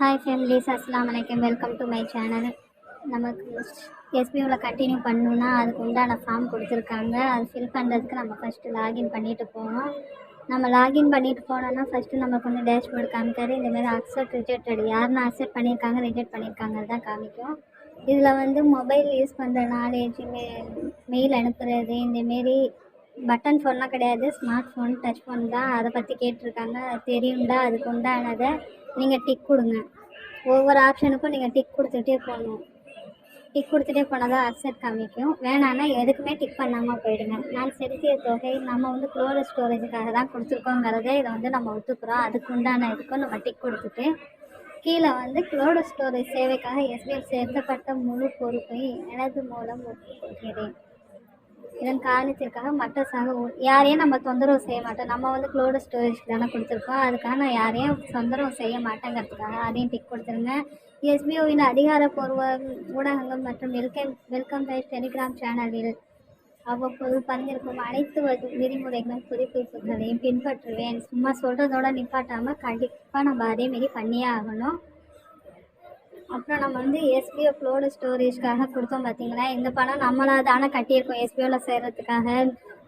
Hi families அஸ்லாம் வலைக்கம் welcome to my channel நமக்கு எஸ்பிஓவில் கண்டினியூ பண்ணணுன்னா அதுக்கு உண்டான ஃபார்ம் கொடுத்துருக்காங்க. அது ஃபில் பண்ணுறதுக்கு நம்ம ஃபஸ்ட்டு லாகின் பண்ணிவிட்டு போகணும். நம்ம லாகின் பண்ணிட்டு போனோம்னா ஃபஸ்ட்டு நமக்கு வந்து டேஷ்போர்டு காமிக்காது. இந்தமாரி அக்செப்ட் ரிஜெக்டட் யாருன்னு அக்செப்ட் பண்ணியிருக்காங்க ரிஜெக்ட் பண்ணியிருக்காங்க தான் காமிக்கும். இதில் வந்து மொபைல் யூஸ் பண்ணுற நாலேஜ் மெயில் அனுப்புறது இந்தமாரி பட்டன் ஃபோன்லாம் கிடையாது. ஸ்மார்ட் ஃபோன் டச் ஃபோன் தான். அதை பற்றி கேட்டிருக்காங்க. தெரியும்டா அதுக்கு உண்டானதை நீங்கள் டிக் கொடுங்க. ஒவ்வொரு ஆப்ஷனுக்கும் நீங்கள் டிக் கொடுத்துட்டே போகணும். டிக் கொடுத்துட்டே போனால் தான் அக்செப்ட் காமிக்கும். வேணான்னா எதுக்குமே டிக் பண்ணாமல் போயிடுங்க. நான் செலுத்திய தொகை நம்ம வந்து க்ளோடு ஸ்டோரேஜுக்காக தான் கொடுத்துருக்கோங்கிறதே இதை வந்து நம்ம ஒத்துக்கிறோம். அதுக்கு உண்டான இதுக்கும் நம்ம டிக் கொடுத்துட்டு கீழே வந்து க்ளோடு ஸ்டோரேஜ் சேவைக்காக எஸ்பிஎல் சேர்க்கப்பட்ட முழு பொறுப்பை எனது மூலம் ஒப்புக்கொள்கிறேன். இதன் காரணத்திற்காக மற்ற சக யாரையும் நம்ம தொந்தரவு செய்ய மாட்டோம். நம்ம வந்து க்ளோடு ஸ்டோரேஜ் தானே கொடுத்துருக்கோம். அதுக்காக நான் யாரையும் தொந்தரவு செய்ய மாட்டேங்கிறதுக்காக அதையும் டிக் கொடுத்துருங்க. எஸ்பிஓவின் அதிகாரப்பூர்வ ஊடகங்கள் மற்றும் வெல்கம் வெல்கம் பை டெலிகிராம் சேனலில் அவ்வப்போது பகிர்ந்திருக்கும் அனைத்து விதிமுறைகளும் புதுப்பிப்புகளையும் பின்பற்றுவேன். சும்மா சொல்கிறதோட நிப்பாட்டாமல் கண்டிப்பாக நம்ம அதேமாரி பண்ணியே ஆகணும். அப்புறம் நம்ம வந்து எஸ்பிஓ ஃப்ளோடு ஸ்டோரேஜ்க்காக கொடுத்தோம் பார்த்தீங்களா இந்த பணம் நம்மளாக தானே கட்டியிருக்கோம் எஸ்பிஓவில் சேர்கிறதுக்காக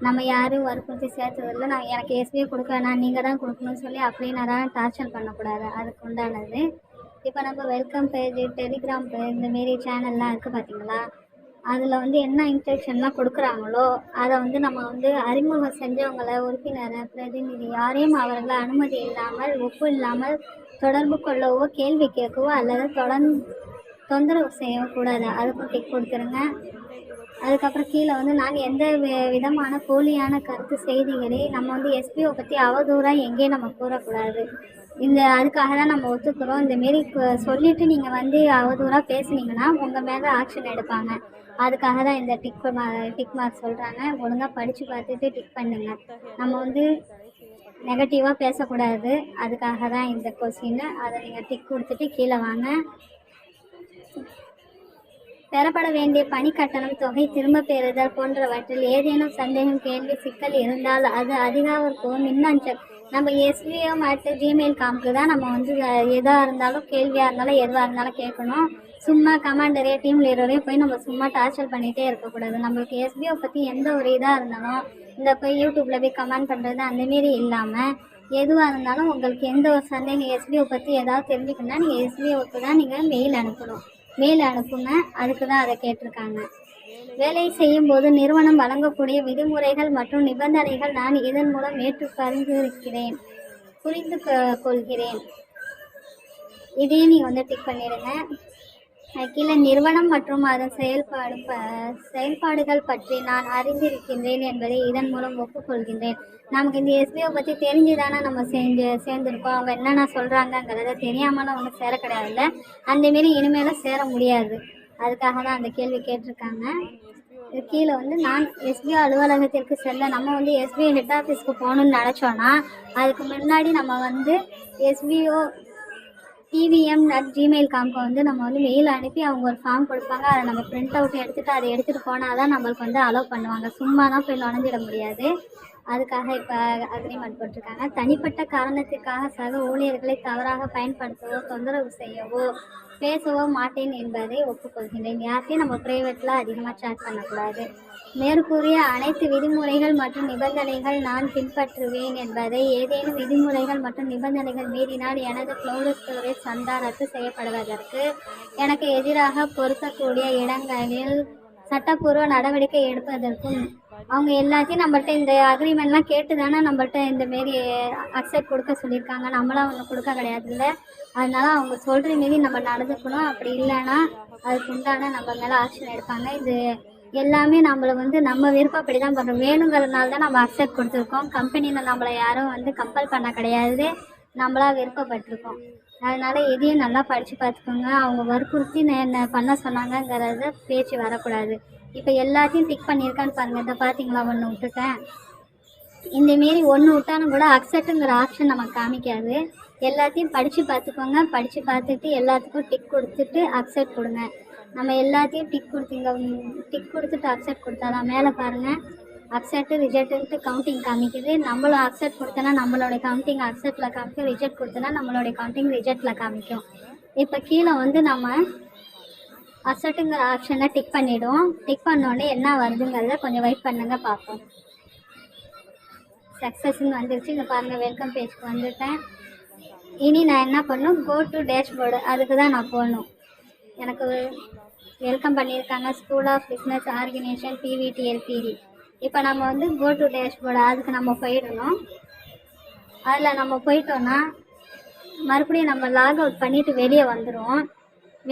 நம்ம யாரும் வற்புறுத்தி சேர்த்ததில்ல. நான் எனக்கு எஸ்பிஓ கொடுக்க வேணாம் நீங்கள் தான் கொடுக்கணும்னு சொல்லி அப்படியே நான் டார்ச்சர் பண்ணக்கூடாது. அதுக்கு உண்டானது. இப்போ நம்ம வெல்கம் பேஜ் டெலிகிராம் பேஜ் இந்தமாரி சேனல்லாம் இருக்குது பார்த்தீங்களா அதில் வந்து என்ன இன்ஸ்ட்ரக்ஷன்லாம் கொடுக்குறாங்களோ அதை வந்து நம்ம வந்து அறிமுகம் செஞ்சவங்களை உறுப்பினரை பிரதிநிதி யாரையும் அவர்களை அனுமதி இல்லாமல் ஒப்பு இல்லாமல் தொடர்பு கொள்ளவோ கேள்வி கேட்கவோ அல்லது தொடர்ந்து தொந்தரவு செய்யக்கூடாது அதுக்கும் டிக் கொடுத்துருங்க. அதுக்கப்புறம் கீழே வந்து நாங்கள் எந்த விதமான போலியான கருத்து செய்திகளை நம்ம வந்து எஸ்பிஓ பற்றி அவதூறாக எங்கேயும் நம்ம கூறக்கூடாது. இந்த அதுக்காக தான் நம்ம ஒத்துக்கிறோம். இந்தமாரி சொல்லிவிட்டு நீங்கள் வந்து அவதூறாக பேசுனீங்கன்னா உங்கள் மேலே ஆக்ஷன் எடுப்பாங்க. அதுக்காக தான் இந்த டிக் டிக் மார்க் சொல்கிறாங்க ஒழுங்காக படித்து பார்த்துட்டு டிக் பண்ணுங்க. நம்ம வந்து நெகட்டிவாக பேசக்கூடாது. அதுக்காக தான் இந்த கொஸ்டின் அதை நீங்கள் டிக் கொடுத்துட்டு கீழே வாங்க. பெறப்பட வேண்டிய பணி கட்டணம் தொகை திரும்ப பெறுதல் போன்றவற்றில் ஏதேனும் சந்தேகம் கேள்வி சிக்கல் இருந்தால் அது அதிகாரப்பூர்வ மின்னஞ்சல். நம்ம எஸ்பிஓ மற்றும் ஜிமெயில் காம்க்கு தான் நம்ம வந்து எதாக இருந்தாலும் கேள்வியாக இருந்தாலும் எதுவாக இருந்தாலும் கேட்கணும். சும்மா கமாண்டரே டீம் லீடரே போய் நம்ம சும்மா டார்ச்சர் பண்ணிகிட்டே இருக்கக்கூடாது. நம்மளுக்கு எஸ்பிஓ பற்றி எந்த ஒரு இதாக இருந்தாலும் இந்த போய் யூடியூப்பில் போய் கமெண்ட் பண்ணுறது அந்தமாரி இல்லாமல் எதுவாக இருந்தாலும் உங்களுக்கு எந்த ஒரு சந்தேகம் எஸ்பிஓ பற்றி ஏதாவது தெரிஞ்சுக்கணும்னா நீங்கள் எஸ்பிஓக்கு தான் நீங்கள் மெயில் அனுப்பணும். மெயில் அனுப்புங்க அதுக்கு தான் அதை கேட்டிருக்காங்க. வேலை செய்யும் போது நிறுவனம் வழங்கக்கூடிய விதிமுறைகள் மற்றும் நிபந்தனைகள் நான் இதன் மூலம் ஏற்று பரிந்துரைக்கிறேன் புரிந்து கொ- கொள்கிறேன். இதையும் நீங்கள் வந்து டிக் பண்ணிடுங்க. கீழே நிறுவனம் மற்றும் அதன் செயல்பாடு ப செயல்பாடுகள் பற்றி நான் அறிந்திருக்கின்றேன் என்பதை இதன் மூலம் ஒப்புக்கொள்கின்றேன். நமக்கு இந்த எஸ்பிஓ பற்றி தெரிஞ்சு தானே நம்ம செஞ்சு சேர்ந்துருக்கோம். அவங்க என்னென்ன சொல்கிறாங்கங்கிறத தெரியாமலாம் ஒன்றும் சேர கிடையாதுல்ல. அந்தமாரி இனிமேலும் சேர முடியாது. அதுக்காக தான் அந்த கேள்வி கேட்டிருக்காங்க. கீழே வந்து நான் எஸ்பிஐ அலுவலகத்திற்கு செல்ல நம்ம வந்து எஸ்பிஐ ஹெட் ஆஃபீஸ்க்கு போகணும்னு நினச்சோன்னா அதுக்கு முன்னாடி நம்ம வந்து எஸ்பிஓ டிவிஎம் அட் ஜிமெயில் காம்க்கு வந்து நம்ம வந்து மெயில் அனுப்பி அவங்க ஒரு ஃபார்ம் கொடுப்பாங்க. அதை நம்ம பிரிண்ட் அவுட் எடுத்துகிட்டு அதை எடுத்துகிட்டு போனால் தான் நம்மளுக்கு வந்து அலோவ் பண்ணுவாங்க. சும்மா தான் போய் நுழைஞ்சிட முடியாது. அதுக்காக இப்போ அக்ரிமெண்ட் போட்டிருக்காங்க. தனிப்பட்ட காரணத்திற்காக சக ஊழியர்களை தவறாக பயன்படுத்தவோ தொந்தரவு செய்யவோ பேசவோ மாட்டேன் என்பதை ஒப்புக்கொள்கின்றேன். யார்கிட்டையும் நம்ம ப்ரைவேட்டில் அதிகமாக சேட் பண்ணக்கூடாது. மேற்கூறிய அனைத்து விதிமுறைகள் மற்றும் நிபந்தனைகள் நான் பின்பற்றுவேன் என்பதை ஏதேனும் விதிமுறைகள் மற்றும் நிபந்தனைகள் மீறினால் எனது க்ளோடு ஸ்டோரேஜ் சந்தா ரத்து செய்யப்படுவதற்கு எனக்கு எதிராக பொருத்தக்கூடிய இடங்களில் சட்டப்பூர்வ நடவடிக்கை எடுப்பதற்கும் அவங்க எல்லாத்தையும் நம்மள்ட்ட இந்த அக்ரிமெண்ட்லாம் கேட்டு தானே நம்மள்ட்ட இந்த மாரி அக்செப்ட் கொடுக்க சொல்லியிருக்காங்க. நம்மளாம் ஒன்று கொடுக்க கிடையாதுல்ல. அதனால அவங்க சொல்கிற மாரி நம்ம நடந்துக்கணும். அப்படி இல்லைன்னா அதுக்கு உண்டான நம்ம மேலே ஆக்ஷன் எடுப்பாங்க. இது எல்லாமே நம்மளை வந்து நம்ம விருப்பப்படி தான் பண்ணுறோம் வேணுங்கிறதுனால தான் நம்ம அக்செப்ட் கொடுத்துருக்கோம். கம்பெனியில் நம்மளை யாரும் வந்து கம்பல் பண்ண கிடையாது. நம்மளா விருப்பப்பட்டிருக்கோம். அதனால் எதையும் நல்லா படித்து பார்த்துக்கோங்க. அவங்க வற்புறுத்தி என்ன பண்ண சொன்னாங்கங்கிறத பேச்சு வரக்கூடாது. இப்போ எல்லாத்தையும் டிக் பண்ணியிருக்கான்னு பாருங்கள் இதை பார்த்தீங்களா ஒன்று விட்டுட்டேன். இந்த மாரி ஒன்று விட்டாலும் கூட அக்செப்ட்டுங்கிற ஆப்ஷன் நமக்கு காமிக்காது. எல்லாத்தையும் படித்து பார்த்துக்கோங்க. படித்து பார்த்துட்டு எல்லாத்துக்கும் டிக் கொடுத்துட்டு அக்செப்ட் கொடுங்க. நம்ம எல்லாத்தையும் டிக் கொடுத்தீங்க டிக் கொடுத்துட்டு அக்செப்ட் கொடுத்தாதான் மேலே பாருங்கள் அக்செப்ட் ரிஜெக்ட்டுன்ட்டு கவுண்டிங் காமிக்குது. நம்மளும் அக்செப்ட் கொடுத்தனா நம்மளோட கவுண்டிங் அக்செப்டில் காமிக்கும். ரிஜெக்ட் கொடுத்தனா நம்மளோட கவுண்டிங் ரிஜெக்டில் காமிக்கும். இப்போ கீழே வந்து நம்ம அசட்டுங்கிற ஆப்ஷனை டிக் பண்ணிவிடுவோம் டிக் பண்ணோடனே என்ன வருதுங்கிறத கொஞ்சம் வெயிட் பண்ணுங்க பார்ப்போம். சக்ஸஸ்ன்னு வந்துருச்சு. இங்கே பாருங்கள் வெல்கம் பேஜ்க்கு வந்துட்டேன். இனி நான் என்ன பண்ணணும் கோ டு டேஷ்போர்டு அதுக்கு தான் நான் போகணும். எனக்கு வெல்கம் பண்ணியிருக்காங்க. ஸ்கூல் ஆஃப் பிஸ்னஸ் ஆர்கனைசேஷன் பிவிடிஎல்பிடி இப்போ நம்ம வந்து கோ டு டேஷ்போர்டு அதுக்கு நம்ம போயிடணும். அதில் நம்ம போயிட்டோன்னா மறுபடியும் நம்ம லாக் அவுட் பண்ணிவிட்டு வெளியே வந்துடுவோம்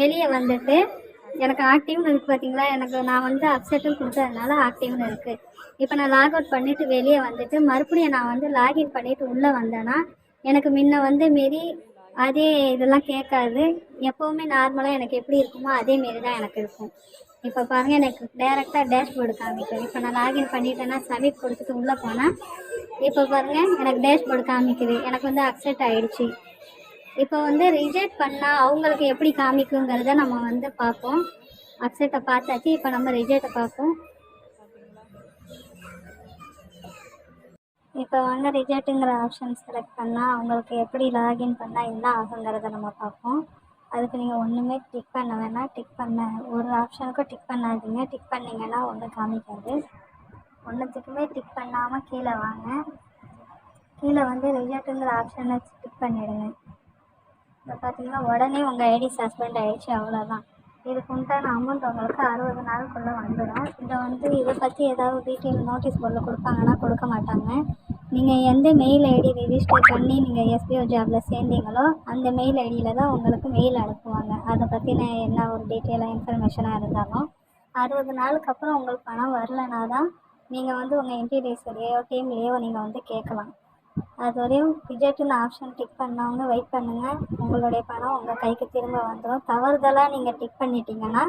வெளியே வந்துட்டு எனக்கு ஆக்டிவ்னு இருக்குது பார்த்தீங்களா எனக்கு நான் வந்து அப்செட்டும் கொடுத்ததுனால ஆக்டிவ்னு இருக்குது இப்போ நான் லாக் அவுட் பண்ணிவிட்டு வெளியே வந்துட்டு மறுபடியும் நான் வந்து லாகின் பண்ணிவிட்டு உள்ளே வந்தேன்னா எனக்கு முன்ன வந்து மாரி அதே இதெல்லாம் கேட்காது. எப்போவுமே நார்மலாக எனக்கு எப்படி இருக்குமோ அதே மாரி தான் எனக்கு இருக்கும். இப்போ பாருங்கள் எனக்கு டேரெக்டாக டேஷ்போர்டு காமிக்கும் இப்போ நான் லாகின் பண்ணிட்டேன்னா சப்மிட் கொடுத்துட்டு உள்ளே போனால் இப்போ பாருங்கள் எனக்கு டேஷ்போர்டு காமிக்குது. எனக்கு வந்து அக்செப்ட் ஆகிடுச்சி இப்போ வந்து ரிஜெக்ட் பண்ணால் அவங்களுக்கு எப்படி காமிக்குங்கிறத நம்ம வந்து பார்ப்போம். அப்செட்டை பார்த்தாச்சு இப்போ நம்ம ரிஜெக்டை பார்ப்போம். இப்போ வந்து ரிஜெக்ட்டுங்கிற ஆப்ஷன் செலக்ட் பண்ணால் அவங்களுக்கு எப்படி லாகின் பண்ணால் என்ன ஆகுங்கிறத நம்ம பார்ப்போம். அதுக்கு நீங்கள் ஒன்றுமே டிக் பண்ண வேணாம். டிக் பண்ண ஒரு ஆப்ஷனுக்கும் டிக் பண்ணாதீங்க. டிக் பண்ணிங்கன்னா ஒன்றும் காமிக்காது. ஒன்றுத்துக்குமே டிக் பண்ணாமல் கீழே வாங்க. கீழே வந்து ரிஜெக்ட்டுங்கிற ஆப்ஷனை டிக் பண்ணிவிடுங்க இப்போ பார்த்தீங்கன்னா உடனே உங்கள் ஐடி சஸ்பெண்ட் ஆகிடுச்சு அவ்வளோதான் இதுக்கு உண்டான அமௌண்ட் உங்களுக்கு அறுபது நாளுக்குள்ளே வந்துடும் இதை வந்து இதை பற்றி ஏதாவது டீட்டெயில் நோட்டீஸ் போர்டில் கொடுப்பாங்கன்னா கொடுக்க மாட்டாங்க. நீங்கள் எந்த மெயில் ஐடி ரிஜிஸ்டர் பண்ணி நீங்கள் எஸ்பிஓ ஜாபில் சேர்ந்தீங்களோ அந்த மெயில் ஐடியில் தான் உங்களுக்கு மெயில் அனுப்புவாங்க. அதை பற்றின என்ன ஒரு டீட்டெயிலாக இன்ஃபர்மேஷனாக இருந்தாலும். அறுபது நாளுக்கு அப்புறம் உங்களுக்கு பணம் வரலனா தான் நீங்கள் வந்து உங்கள் இன்டீரியர்ஸ்லையோ டீம்லேயோ நீங்கள் வந்து கேட்கலாம். அது வரையும் ரிஜெக்ட்னு ஆப்ஷன் டிக் பண்ணவங்க வெயிட் பண்ணுங்கள் உங்களுடைய பணம் உங்கள் கைக்கு திரும்ப வந்துடும் தவறுதலாக நீங்கள் டிக் பண்ணிட்டீங்கன்னா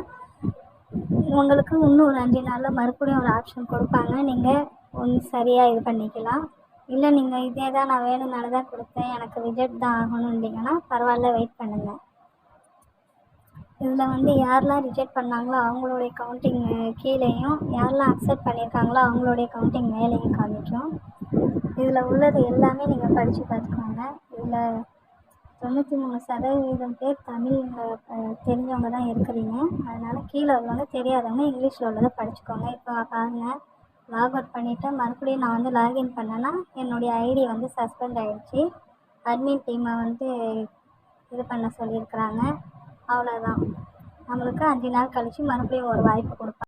உங்களுக்கு இன்னும் ஒரு அஞ்சு நாளில் மறுபடியும் ஒரு ஆப்ஷன் கொடுப்பாங்க. நீங்கள் ஒன்று சரியாக இது பண்ணிக்கலாம். இல்லை நீங்கள் இதே தான் நான் வேணும்னால தான் கொடுத்தேன். எனக்கு ரிஜெக்ட் தான் ஆகணுன்னீங்கன்னா பரவாயில்ல வெயிட் பண்ணுங்கள் இதில் வந்து யாரெல்லாம் ரிஜெக்ட் பண்ணாங்களோ அவங்களுடைய கவுண்டிங் கீழேயும் யாரெல்லாம் அக்செப்ட் பண்ணியிருக்காங்களோ அவங்களுடைய கவுண்டிங் மேலேயும் காமிக்கும். இதில் உள்ளது எல்லாமே நீங்கள் படித்து பார்த்துக்கோங்க. இதில் தொண்ணூற்றி மூணு சதவீதம் பேர் தமிழ் தெரிஞ்சவங்க தான் இருக்கிறீங்க. அதனால் கீழே உள்ளவங்க தெரியாதவங்க இங்கிலீஷில் உள்ளதை படிச்சுக்கோங்க. இப்போ பாருங்கள் லாக் அவுட் பண்ணிவிட்டு மறுபடியும் நான் வந்து லாகின் பண்ணேன்னா என்னுடைய ஐடி வந்து சஸ்பெண்ட் ஆகிடுச்சி அட்மின் டீமை வந்து இது பண்ண சொல்லியிருக்கிறாங்க. அவ்வளோதான் நம்மளுக்கு அஞ்சு நாள் கழித்து மறுபடியும் ஒரு வாய்ப்பு கொடுப்பாங்க.